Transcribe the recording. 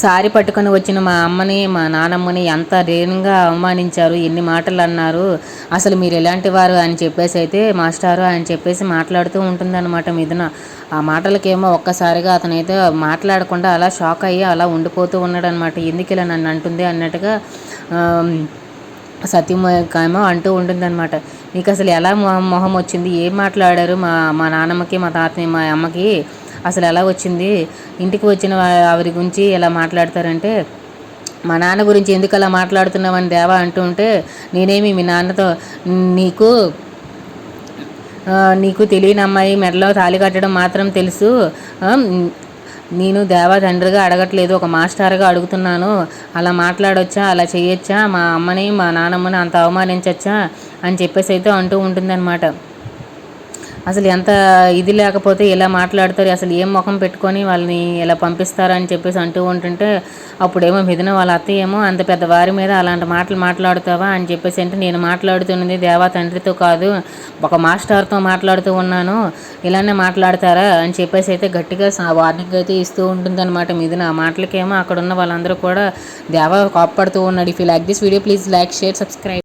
సారి పట్టుకొని వచ్చిన మా అమ్మని మా నానమ్మని ఎంత రేణుగా అవమానించారు ఎన్ని మాటలు అన్నారు. అసలు మీరు ఎలాంటి వారు అని చెప్పేసి అయితే మాస్టారు అని చెప్పేసి మాట్లాడుతూ ఉంటుందన్నమాట మిథున. ఆ మాటలకేమో ఒక్కసారిగా అతనైతే మాట్లాడకుండా అలా షాక్ అయ్యి అలా ఉండిపోతూ ఉన్నాడనమాట ఎందుకు ఇలా నన్ను అంటుంది అన్నట్టుగా సత్యమేమో అంటూ ఉంటుందన్నమాట. మీకు అసలు ఎలా మొహం మొహం వచ్చింది? ఏం మాట్లాడారు మా మా నాన్నమ్మకి మా తాతని మా అమ్మకి? అసలు ఎలా వచ్చింది? ఇంటికి వచ్చిన ఆవిరి గురించి ఎలా మాట్లాడతారంటే మా నాన్న గురించి ఎందుకు అలా మాట్లాడుతున్నావని దేవా అంటూ ఉంటే నేనేమి మీ నాన్నతో నీకు నీకు తెలియని అమ్మాయి మెడలో తాళి కట్టడం మాత్రం తెలుసు. నేను దేవా తండ్రిగా అడగట్లేదు ఒక మాస్టర్గా అడుగుతున్నాను. అలా మాట్లాడొచ్చా? అలా చేయొచ్చా మా అమ్మని మా నాన్నమ్మని అంత అవమానించచ్చా? అని చెప్పేసి అయితే అంటూ ఉంటుందన్నమాట. అసలు ఎంత ఇది లేకపోతే ఇలా మాట్లాడతారు అసలు ఏం ముఖం పెట్టుకొని వాళ్ళని ఇలా పంపిస్తారు అని చెప్పేసి అంటూ ఉంటుంటే అప్పుడేమో మిథున వాళ్ళ అత్తయ్య ఏమో అంత పెద్ద వారి మీద అలాంటి మాటలు మాట్లాడుతావా? అని చెప్పేసి అంటే నేను మాట్లాడుతున్నది దేవా తండ్రితో కాదు ఒక మాస్టర్తో మాట్లాడుతూ ఉన్నాను ఇలానే మాట్లాడతారా? అని చెప్పేసి అయితే గట్టిగా వార్నింగ్ అయితే ఇస్తూ ఉంటుందన్నమాట మిథున. ఆ మాటలకేమో అక్కడ ఉన్న వాళ్ళందరూ కూడా దేవా కోప్పడుతూ ఉన్నాడు. If you like this video please like share subscribe